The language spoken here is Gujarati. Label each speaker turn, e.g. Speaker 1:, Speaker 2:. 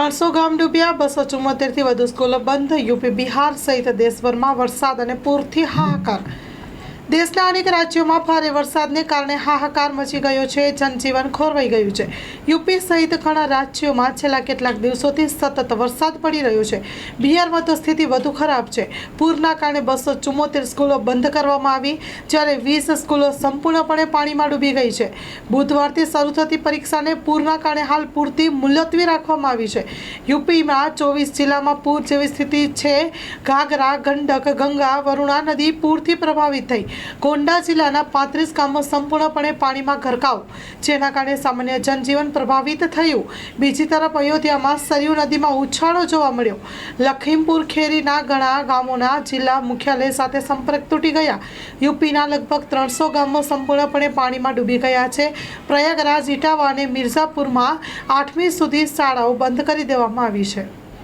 Speaker 1: ત્રણસો ગામ ડૂબ્યા, બસો ચુમ્મોતેરથી વધુ સ્કૂલો બંધ, યુપી બિહાર સહિત દેશભરમાં વરસાદ અને પૂરથી હાહાકાર દેશના અનેક રાજ્યોમાં ભારે વરસાદને કારણે હાહાકાર મચી ગયો છે. જનજીવન ખોરવાઈ ગયું છે. યુપી સહિત ઘણા રાજ્યોમાં છેલ્લા કેટલાક દિવસોથી સતત વરસાદ પડી રહ્યો છે. બિહારમાં તો સ્થિતિ વધુ ખરાબ છે. પૂરના કારણે બસો ચુમ્મોતેર સ્કૂલો બંધ કરવામાં આવી, જ્યારે વીસ સ્કૂલો સંપૂર્ણપણે પાણીમાં ડૂબી ગઈ છે. બુધવારથી શરૂ થતી પરીક્ષાને પૂરના કારણે હાલ પૂરતી મુલતવી રાખવામાં આવી છે. યુપીમાં ચોવીસ જિલ્લામાં પૂર જેવી સ્થિતિ છે. ઘાઘરા, ગંડક, ગંગા, વરુણા નદી પૂરથી પ્રભાવિત થઈ. ગોંડા જિલ્લાના પાંત્રીસ ગામો સંપૂર્ણપણે પાણીમાં ગરકાવ, જેના કારણે સામાન્ય જનજીવન પ્રભાવિત થયું. બીજી તરફ અયોધ્યામાં સરયુ નદીમાં ઉછાળો જોવા મળ્યો. લખીમપુર, ખેરીના ઘણા ગામોના જિલ્લા મુખ્યાલય સાથે સંપર્ક તૂટી ગયા. યુપીના લગભગ ત્રણસો ગામો સંપૂર્ણપણે પાણીમાં ડૂબી ગયા છે. પ્રયાગરાજ, ઇટાવા અને મિર્ઝાપુરમાં આઠમી સુધી શાળાઓ બંધ કરી દેવામાં આવી છે.